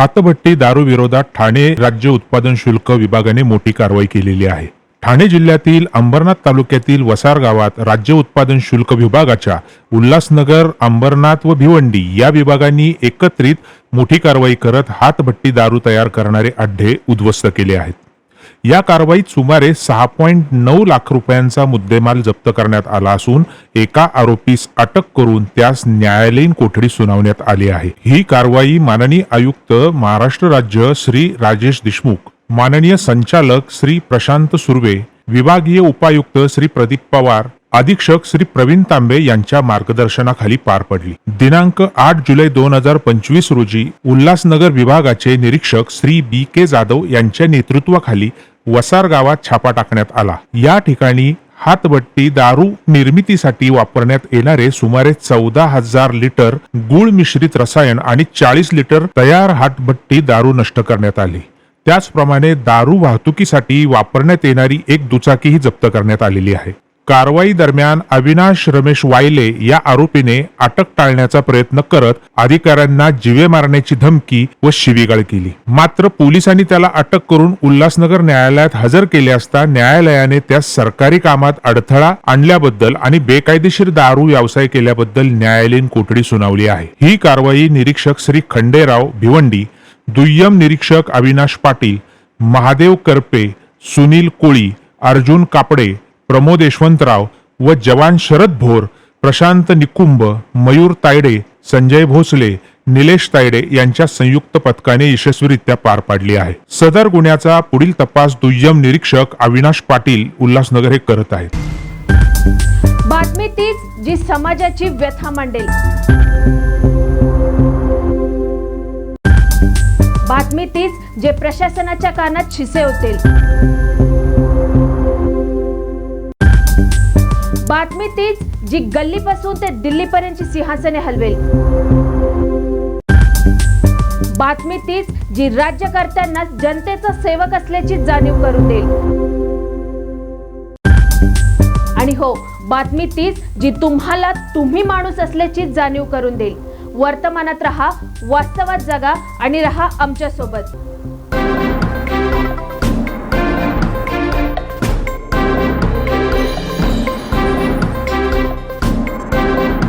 हातभट्टी दारू विरोधात ठाणे राज्य उत्पादन शुल्क विभागाने मोठी कारवाई केलेली आहे. ठाणे जिल्ह्यातील अंबरनाथ तालुक्यातील वसार गावात राज्य उत्पादन शुल्क विभागाच्या उल्हासनगर अंबरनाथ व भिवंडी या विभागांनी एकत्रित मोठी कारवाई करत हातभट्टी दारू तयार करणारे अड्डे उद्ध्वस्त केले आहेत. या कारवाईत सुमारे सहा पॉईंट नऊ लाख रुपयांचा मुद्देमाल जप्त करण्यात आला असून एका आरोपीस अटक करून त्यास न्यायालयीन कोठडी सुनावण्यात आली आहे. ही कारवाई माननीय आयुक्त महाराष्ट्र राज्य श्री राजेश देशमुख माननीय संचालक श्री प्रशांत सुर्वे विभागीय उपायुक्त श्री प्रदीप पवार अधीक्षक श्री प्रवीण तांबे यांच्या मार्गदर्शनाखाली पार पडली. दिनांक आठ जुलै दोन हजार पंचवीस रोजी उल्हासनगर विभागाचे निरीक्षक श्री बी के जाधव यांच्या नेतृत्वाखाली वसार गावात छापा टाकण्यात आला. या ठिकाणी हातभट्टी दारू निर्मितीसाठी वापरण्यात येणारे सुमारे चौदा हजार लिटर गुळ मिश्रित रसायन आणि चाळीस लिटर तयार हातभट्टी दारू नष्ट करण्यात आली. त्याचप्रमाणे दारू वाहतुकीसाठी वापरण्यात येणारी एक दुचाकीही जप्त करण्यात आलेली आहे. कारवाई दरम्यान अविनाश रमेश वायले या आरोपीने अटक टाळण्याचा प्रयत्न करत अधिकाऱ्यांना जीवे मारण्याची धमकी व शिवीगाळ केली. मात्र पोलिसांनी त्याला अटक करून उल्हासनगर न्यायालयात हजर केले असता न्यायालयाने त्यास सरकारी कामात अडथळा आणल्याबद्दल आणि बेकायदेशीर दारू व्यवसाय केल्याबद्दल न्यायालयीन कोठडी सुनावली आहे. ही कारवाई निरीक्षक श्री खंडेराव भिवंडी दुय्यम निरीक्षक अविनाश पाटील महादेव करपे सुनील कोळी अर्जुन कापडे प्रमोद यशवंतराव व जवान शरद भोर प्रशांत निकुंभ मयूर तायडे संजय भोसले निलेश तायडे यांच्या संयुक्त पथकाने यशस्वीरित्या पार पाडली आहे. सदर गुन्ह्याचा पुढील तपास दुय्यम निरीक्षक अविनाश पाटील उल्हासनगर हे करत आहेत. बातमी तीच जी समाजाची व्यथा मांडेल. बातमी तीच जे प्रशासनाच्या कानात शिसे होतील बातमी तीच जी गल्लीपासून ते दिल्लीपर्यंतची सिंहासने हलवेल. बातमी तीच जी राज्यकर्त्यांना जनतेचा सेवक असल्याची जाणीव करून देईल. आणि हो बातमी तीच जी तुम्हाला तुम्ही माणूस असल्याची जाणीव करून देईल. वर्तमानात रहा वास्तवात जगा आणि रहा आमच्यासोबत